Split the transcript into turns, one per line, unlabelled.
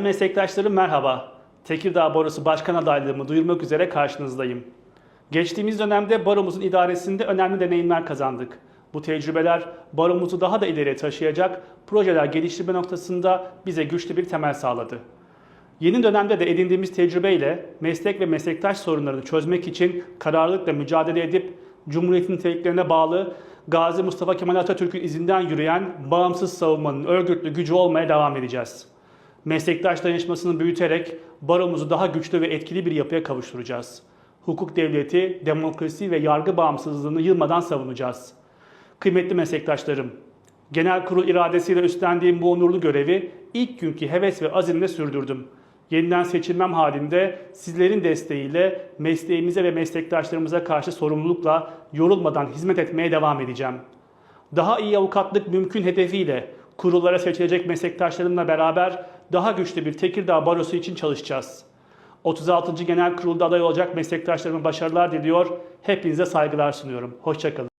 Meslektaşlarım merhaba. Tekirdağ Barosu Başkan adaylığımı duyurmak üzere karşınızdayım. Geçtiğimiz dönemde baromuzun idaresinde önemli deneyimler kazandık. Bu tecrübeler baromuzu daha da ileriye taşıyacak projeler geliştirme noktasında bize güçlü bir temel sağladı. Yeni dönemde de edindiğimiz tecrübeyle meslek ve meslektaş sorunlarını çözmek için kararlılıkla mücadele edip Cumhuriyet'in niteliklerine bağlı Gazi Mustafa Kemal Atatürk'ün izinden yürüyen bağımsız savunmanın örgütlü gücü olmaya devam edeceğiz. Meslektaş dayanışmasını büyüterek baromuzu daha güçlü ve etkili bir yapıya kavuşturacağız. Hukuk devleti, demokrasi ve yargı bağımsızlığını yılmadan savunacağız. Kıymetli meslektaşlarım, genel kurul iradesiyle üstlendiğim bu onurlu görevi ilk günkü heves ve azimle sürdürdüm. Yeniden seçilmem halinde sizlerin desteğiyle mesleğimize ve meslektaşlarımıza karşı sorumlulukla yorulmadan hizmet etmeye devam edeceğim. Daha iyi avukatlık mümkün hedefiyle kurullara seçilecek meslektaşlarımla beraber daha güçlü bir Tekirdağ Barosu için çalışacağız. 36. Genel Kurulda aday olacak meslektaşlarıma başarılar diliyor. Hepinize saygılar sunuyorum. Hoşçakalın.